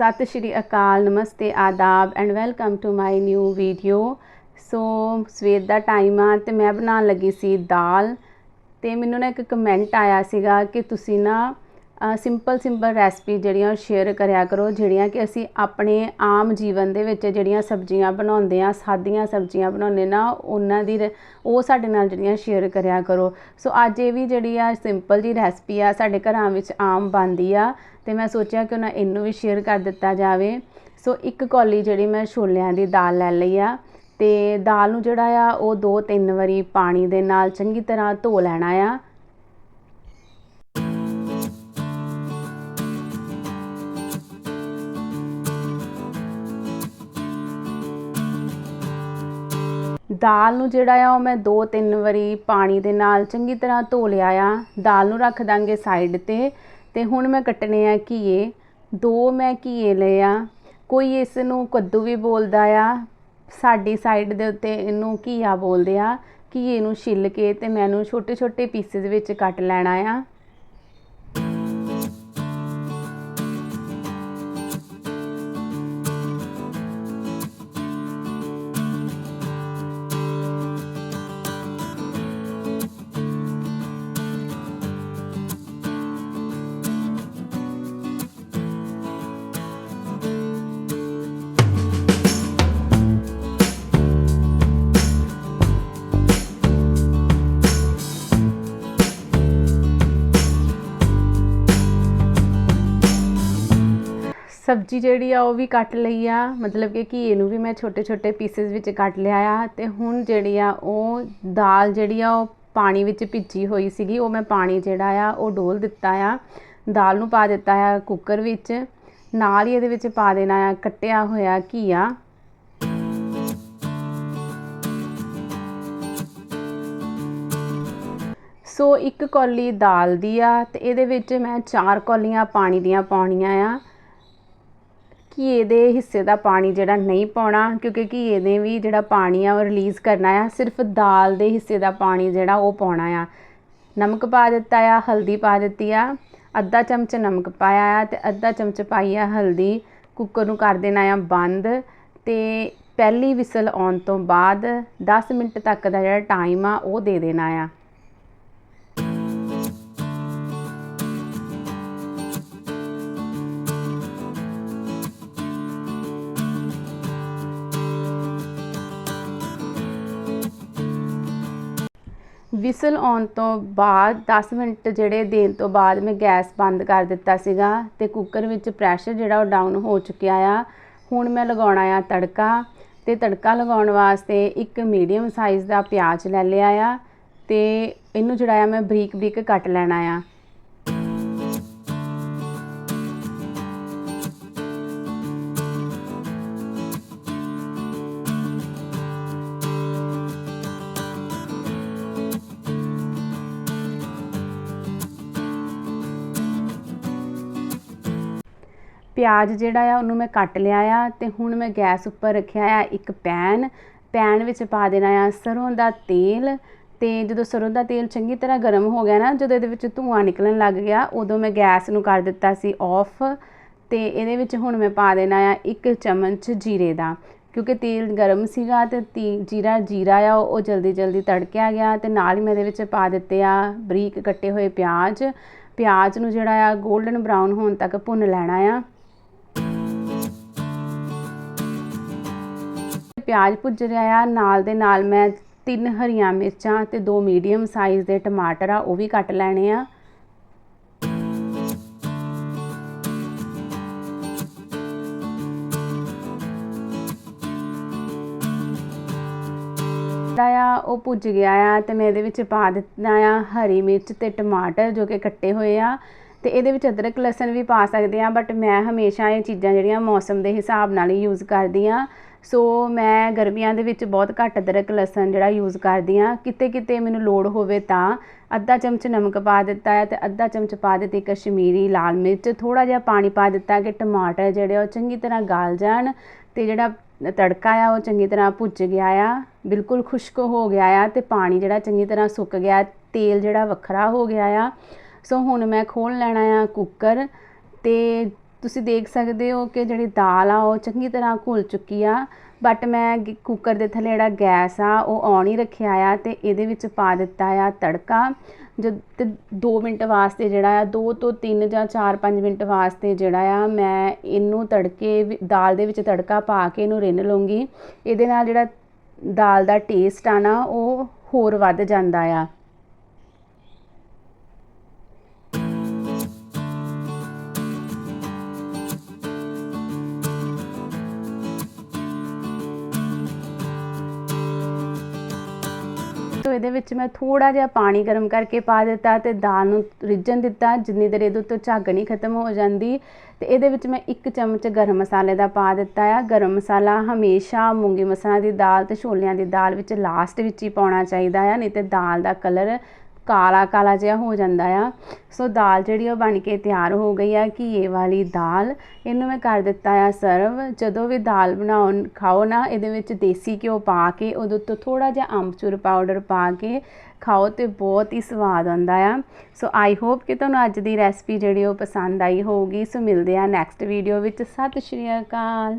ਸਤਿ ਸ਼੍ਰੀ ਅਕਾਲ, ਨਮਸਤੇ, ਆਦਾਬ and welcome to my new video so ਸਵੇਰ ਦਾ ਟਾਈਮ ਆ ਤੇ ਮੈਂ ਬਣਾਉਣ ਲੱਗੀ ਸੀ ਦਾਲ ਤੇ ਮੈਨੂੰ ਨਾ ਇੱਕ ਕਮੈਂਟ ਆਇਆ ਸੀਗਾ ਕਿ ਤੁਸੀਂ ਨਾ ਸਿੰਪਲ ਸਿੰਪਲ ਰੈਸਪੀ ਜਿਹੜੀਆਂ ਸ਼ੇਅਰ ਕਰਿਆ ਕਰੋ, ਜਿਹੜੀਆਂ ਕਿ ਅਸੀਂ ਆਪਣੇ ਆਮ ਜੀਵਨ ਦੇ ਵਿੱਚ ਜਿਹੜੀਆਂ ਸਬਜ਼ੀਆਂ ਬਣਾਉਂਦੇ ਆ ਸਾਦੀਆਂ ਸਬਜ਼ੀਆਂ ਬਣਾਉਂਦੇ ਨਾ ਉਹਨਾਂ ਦੀ ਰ- ਉਹ ਸਾਡੇ ਨਾਲ ਜਿਹੜੀਆਂ ਸ਼ੇਅਰ ਕਰਿਆ ਕਰੋ। ਸੋ ਅੱਜ ਇਹ ਵੀ ਜਿਹੜੀ ਆ ਸਿੰਪਲ ਜੀ ਰੈਸਪੀ ਆ ਸਾਡੇ ਘਰਾਂ ਵਿੱਚ ਆਮ ਬਣਦੀ ਆ ਤੇ ਮੈਂ ਸੋਚਿਆ ਕਿ ਉਹਨਾਂ ਇਹਨੂੰ ਵੀ ਸ਼ੇਅਰ ਕਰ ਦਿੱਤਾ ਜਾਵੇ। ਸੋ ਇੱਕ ਕੌਲੀ ਜਿਹੜੀ ਮੈਂ ਛੋਲਿਆਂ ਦੀ ਦਾਲ ਲੈ ਲਈ ਆ ਤੇ ਦਾਲ ਨੂੰ ਜਿਹੜਾ ਆ ਉਹ ਦੋ ਤਿੰਨ ਵਾਰੀ ਪਾਣੀ ਦੇ ਨਾਲ ਚੰਗੀ ਤਰ੍ਹਾਂ ਧੋ ਲੈਣਾ ਆ। ਦਾਲ ਨੂੰ ਜਿਹੜਾ ਆ, ਉਹ ਮੈਂ ਦੋ ਤਿੰਨ ਵਾਰੀ ਪਾਣੀ ਦੇ ਨਾਲ ਚੰਗੀ ਤਰ੍ਹਾਂ ਧੋ ਲਿਆ ਆ। ਦਾਲ ਨੂੰ ਰੱਖ ਦਾਂਗੇ ਸਾਈਡ ਤੇ। ਤੇ ਹੁਣ ਮੈਂ ਕੱਟਣੇ ਆ ਘੀਏ। ਦੋ ਮੈਂ ਘੀਏ ਲਏ ਆ। ਕੋਈ ਇਸ ਨੂੰ ਕੱਦੂ ਵੀ ਬੋਲਦਾ ਆ। ਸਾਡੀ ਸਾਈਡ ਦੇ ਉੱਤੇ ਇਹਨੂੰ ਘੀਆ ਬੋਲਦੇ ਆ। ਘੀਏ ਨੂੰ ਛਿੱਲ ਕੇ ਤੇ ਮੈਨੂੰ ਛੋਟੇ ਛੋਟੇ ਪੀਸਿਸ ਵਿੱਚ ਕੱਟ ਲੈਣਾ ਆ। ਸਬਜ਼ੀ ਜਿਹੜੀ ਆ ਉਹ ਵੀ ਕੱਟ ਲਈ ਆ। ਮਤਲਬ ਕਿ ਘੀਏ ਨੂੰ ਵੀ ਮੈਂ ਛੋਟੇ ਛੋਟੇ ਪੀਸਿਸ ਵਿੱਚ ਕੱਟ ਲਿਆ ਆ ਤੇ ਹੁਣ ਜਿਹੜੀ ਆ ਉਹ ਦਾਲ ਜਿਹੜੀ ਆ ਉਹ ਪਾਣੀ ਵਿੱਚ ਭਿੱਜੀ ਹੋਈ ਸੀਗੀ, ਉਹ ਮੈਂ ਪਾਣੀ ਜਿਹੜਾ ਆ ਉਹ ਡੋਲ ਦਿੱਤਾ ਆ। ਦਾਲ ਨੂੰ ਪਾ ਦਿੱਤਾ ਆ ਕੁੱਕਰ ਵਿੱਚ। ਨਾਲ ਹੀ ਇਹਦੇ ਵਿੱਚ ਪਾ ਦੇਣਾ ਆ ਕੱਟਿਆ ਹੋਇਆ ਘੀਆ ਸੋ ਇੱਕ ਕੌਲੀ ਦਾਲ ਦੀ ਆ ਤੇ ਇਹਦੇ ਵਿੱਚ ਮੈਂ ਚਾਰ ਕੌਲੀਆਂ ਪਾਣੀ ਦੀਆਂ ਪਾਉਣੀਆਂ ਆ। ਘੀਏ ਦੇ ਹਿੱਸੇ ਦਾ ਪਾਣੀ ਜਿਹੜਾ ਨਹੀਂ ਪਾਉਣਾ, ਕਿਉਂਕਿ ਘੀਏ ਨੇ ਵੀ ਜਿਹੜਾ ਪਾਣੀ ਆ ਉਹ ਰਿਲੀਜ਼ ਕਰਨਾ ਆ, ਸਿਰਫ ਦਾਲ ਦੇ ਹਿੱਸੇ ਦਾ ਪਾਣੀ ਜਿਹੜਾ ਉਹ ਪਾਉਣਾ ਆ। ਨਮਕ ਪਾ ਦਿੱਤਾ ਆ, ਹਲਦੀ ਪਾ ਦਿੱਤੀ ਆ, ਅੱਧਾ ਚਮਚ ਨਮਕ ਪਾਇਆ ਆ ਤੇ ਅੱਧਾ ਚਮਚ ਪਾਈ ਆ ਹਲਦੀ ਕੁੱਕਰ ਨੂੰ ਕਰ ਦੇਣਾ ਆ ਬੰਦ ਤੇ ਪਹਿਲੀ ਵਿਸਲ ਆਉਣ ਤੋਂ ਬਾਅਦ 10 ਮਿੰਟ ਤੱਕ ਦਾ ਜਿਹੜਾ ਟਾਈਮ ਆ ਉਹ ਦੇ ਦੇਣਾ ਆ। ਵਿਸਲ ਆਉਣ ਤੋਂ ਬਾਅਦ 10 ਮਿੰਟ ਜਿਹੜੇ ਦੇਣ ਤੋਂ ਬਾਅਦ ਮੈਂ ਗੈਸ ਬੰਦ ਕਰ ਦਿੱਤਾ ਸੀਗਾ ਤੇ ਕੁੱਕਰ ਵਿੱਚ ਪ੍ਰੈਸ਼ਰ ਜਿਹੜਾ ਉਹ ਡਾਊਨ ਹੋ ਚੁੱਕਿਆ ਆ। ਹੁਣ ਮੈਂ ਲਗਾਉਣਾ ਆ ਤੜਕਾ ਤੇ ਤੜਕਾ ਲਗਾਉਣ ਵਾਸਤੇ ਇੱਕ ਮੀਡੀਅਮ ਸਾਈਜ਼ ਦਾ ਪਿਆਜ਼ ਲੈ ਲਿਆ ਆ ਤੇ ਇਹਨੂੰ ਜਿਹੜਾ ਆ ਮੈਂ ਬਰੀਕ ਬਰੀਕ ਕੱਟ ਲੈਣਾ ਆ। ਪਿਆਜ਼ ਜਿਹੜਾ ਆ, ਉਹਨੂੰ ਮੈਂ ਕੱਟ ਲਿਆ ਆ ਤੇ ਹੁਣ ਮੈਂ ਗੈਸ ਉੱਪਰ ਰੱਖਿਆ ਆ ਇੱਕ ਪੈਨ। ਪੈਨ ਵਿੱਚ ਪਾ ਦੇਣਾ ਆ ਸਰੋਂ ਦਾ ਤੇਲ ਤੇ ਜਦੋਂ ਸਰੋਂ ਦਾ ਤੇਲ ਚੰਗੀ ਤਰ੍ਹਾਂ ਗਰਮ ਹੋ ਗਿਆ ਨਾ, ਜਦੋਂ ਇਹਦੇ ਵਿੱਚ ਧੂਆਂ ਨਿਕਲਣ ਲੱਗ ਗਿਆ, ਉਦੋਂ ਮੈਂ ਗੈਸ ਨੂੰ ਕਰ ਦਿੱਤਾ ਸੀ ਆਫ ਤੇ ਇਹਦੇ ਵਿੱਚ ਹੁਣ ਮੈਂ ਪਾ ਦੇਣਾ ਆ ਇੱਕ ਚਮਚ ਜੀਰੇ ਦਾ। ਕਿਉਂਕਿ ਤੇਲ ਗਰਮ ਸੀਗਾ ਤੇ ਤੀ ਜੀਰਾ ਜੀਰਾ ਆ, ਉਹ ਜਲਦੀ ਜਲਦੀ ਤੜਕਿਆ ਗਿਆ ਤੇ ਨਾਲ ਹੀ ਮੈਂ ਇਹਦੇ ਵਿੱਚ ਪਾ ਦਿੱਤੇ ਆ ਬਰੀਕ ਕੱਟੇ ਹੋਏ ਪਿਆਜ਼। ਪਿਆਜ਼ ਨੂੰ ਜਿਹੜਾ ਆ 골ਡਨ ਬਰਾਊਨ ਹੋਣ ਤੱਕ ਭੁੰਨ ਲੈਣਾ ਆ। ਪਿਆਜ਼ ਭੁੱਜ ਰਿਹਾ ਆ, ਨਾਲ ਦੇ ਨਾਲ ਮੈਂ ਤਿੰਨ ਹਰੀਆਂ ਮਿਰਚਾਂ ਤੇ ਦੋ ਮੀਡੀਅਮ ਸਾਈਜ਼ ਦੇ ਟਮਾਟਰ ਆ, ਉਹ ਵੀ ਕੱਟ ਲੈਣੇ ਆ। ਆ, ਉਹ ਭੁੱਜ ਗਿਆ ਆ ਤੇ ਮੈਂ ਇਹਦੇ ਵਿੱਚ ਪਾ ਦਿੱਤਾ ਆ ਹਰੀ ਮਿਰਚ ਤੇ ਟਮਾਟਰ ਜੋ ਕਿ ਕੱਟੇ ਹੋਏ ਆ। ਤੇ ਇਹਦੇ ਵਿੱਚ ਅਦਰਕ ਲਸਣ ਵੀ ਪਾ ਸਕਦੇ ਆ ਬਟ ਮੈਂ ਹਮੇਸ਼ਾ ਇਹ ਚੀਜ਼ਾਂ ਜਿਹੜੀਆਂ ਮੌਸਮ ਦੇ ਹਿਸਾਬ ਨਾਲ ਹੀ ਯੂਜ਼ ਕਰਦੀ ਆ। ਸੋ ਮੈਂ ਗਰਮੀਆਂ ਦੇ ਵਿੱਚ ਬਹੁਤ ਘੱਟ ਅਦਰਕ, ਲਸਣ ਜਿਹੜਾ ਯੂਜ਼ ਕਰਦੀ ਆ ਕਿਤੇ ਕਿਤੇ ਮੈਨੂੰ ਲੋੜ ਹੋਵੇ ਤਾਂ ਅੱਧਾ ਚਮਚ ਨਮਕ ਪਾ ਦਿੱਤਾ ਹੈ ਤੇ ਅੱਧਾ ਚਮਚ ਪਾ ਦਿੱਤੀ ਕਸ਼ਮੀਰੀ ਲਾਲ ਮਿਰਚ। ਥੋੜਾ ਜਿਹਾ ਪਾਣੀ ਪਾ ਦਿੱਤਾ ਕਿ ਟਮਾਟਰ ਜਿਹੜੇ ਉਹ ਚੰਗੀ ਤਰ੍ਹਾਂ ਗਲ ਜਾਣ ਤੇ ਜਿਹੜਾ ਤੜਕਾ ਆ ਉਹ ਚੰਗੀ ਤਰ੍ਹਾਂ ਭੁੱਜ ਗਿਆ ਆ, ਬਿਲਕੁਲ ਖੁਸ਼ਕ ਹੋ ਗਿਆ ਆ ਤੇ ਪਾਣੀ ਜਿਹੜਾ ਚੰਗੀ ਤਰ੍ਹਾਂ ਸੁੱਕ ਗਿਆ, ਤੇਲ ਜਿਹੜਾ ਵੱਖਰਾ ਹੋ ਗਿਆ ਆ। ਸੋ ਹੁਣ ਮੈਂ ਖੋਲ ਲੈਣਾ ਆ ਕੁੱਕਰ ਤੇ ਤੁਸੀਂ ਦੇਖ ਸਕਦੇ ਹੋ ਕਿ ਜਿਹੜੀ ਦਾਲ ਆ, ਉਹ ਚੰਗੀ ਤਰ੍ਹਾਂ ਘੁਲ ਚੁੱਕੀ ਆ। ਬਟ ਮੈਂ ਕੁੱਕਰ ਦੇ ਥੱਲੇ ਜਿਹੜਾ ਗੈਸ ਆ, ਉਹ ਔਨ ਹੀ ਰੱਖਿਆ ਆ ਤੇ ਇਹਦੇ ਵਿੱਚ ਪਾ ਦਿੱਤਾ ਆ ਤੜਕਾ। ਜਦ ਤੇ 2 ਮਿੰਟ ਵਾਸਤੇ ਜਿਹੜਾ ਆ 2 ਤੋਂ 3 ਜਾਂ 4-5 ਮਿੰਟ ਵਾਸਤੇ ਜਿਹੜਾ ਆ, ਮੈਂ ਇਹਨੂੰ ਤੜਕੇ ਵਿ- ਦਾਲ ਦੇ ਵਿੱਚ ਤੜਕਾ ਪਾ ਕੇ ਇਹਨੂੰ ਰਿੰਨ ਲਵਾਂਗੀ ਇਹਦੇ ਨਾਲ ਜਿਹੜਾ ਦਾਲ ਦਾ ਟੇਸਟ ਆ ਨਾ, ਉਹ ਹੋਰ ਵੱਧ ਜਾਂਦਾ ਆ। ਤੋ ਇਹਦੇ ਵਿੱਚ ਮੈਂ ਥੋੜਾ ਜਿਹਾ ਪਾਣੀ ਗਰਮ ਕਰਕੇ ਪਾ ਦਿੱਤਾ ਤੇ ਦਾਲ ਨੂੰ ਰਿੱਝਣ ਦਿੱਤਾ। ਜਿੰਨੀ ਦੇਰ ਇਹਦੇ ਉੱਤੋਂ ਝੱਗ ਨਹੀਂ ਖਤਮ ਹੋ ਜਾਂਦੀ, ਤੇ ਇਹਦੇ ਵਿੱਚ ਮੈਂ ਇੱਕ ਚਮਚ ਗਰਮ ਮਸਾਲੇ ਦਾ ਪਾ ਦਿੱਤਾ ਆ। ਗਰਮ ਮਸਾਲਾ ਹਮੇਸ਼ਾ ਮੂੰਗੀ ਮਸਰਾਂ ਦੀ ਦਾਲ ਤੇ ਛੋਲਿਆਂ ਦੀ ਦਾਲ ਵਿੱਚ ਲਾਸਟ ਵਿੱਚ ਹੀ ਪਾਉਣਾ ਚਾਹੀਦਾ ਆ, ਨਹੀਂ ਤੇ ਦਾਲ ਦਾ ਕਲਰ ਕਾਲਾ ਕਾਲਾ ਜਿਹਾ ਹੋ ਜਾਂਦਾ ਆ। ਸੋ ਦਾਲ ਜਿਹੜੀ ਉਹ ਬਣ ਕੇ ਤਿਆਰ ਹੋ ਗਈ ਆ, ਘੀਏ ਵਾਲੀ ਦਾਲ। ਇਹਨੂੰ ਮੈਂ ਕਰ ਦਿੱਤਾ ਆ ਸਰਵ। ਜਦੋਂ ਵੀ ਦਾਲ ਬਣਾਉਣ ਖਾਓ ਨਾ, ਇਹਦੇ ਵਿੱਚ ਦੇਸੀ ਘਿਓ ਪਾ ਕੇ, ਉਹਦੇ ਉੱਤੋਂ ਥੋੜਾ ਜਿਹਾ ਅੰਬਚੂਰ ਪਾਊਡਰ ਪਾ ਕੇ ਖਾਓ ਤੇ ਬਹੁਤ ਹੀ ਸਵਾਦ ਆਉਂਦਾ ਆ। ਸੋ ਆਈ ਹੋਪ ਕਿ ਤੁਹਾਨੂੰ ਅੱਜ ਦੀ ਰੈਸਪੀ ਜਿਹੜੀ ਉਹ ਪਸੰਦ ਆਈ ਹੋਊਗੀ। ਸੋ ਮਿਲਦੇ ਆ ਨੈਕਸਟ ਵੀਡੀਓ ਵਿੱਚ। ਸਤਿ ਸ਼੍ਰੀ ਅਕਾਲ।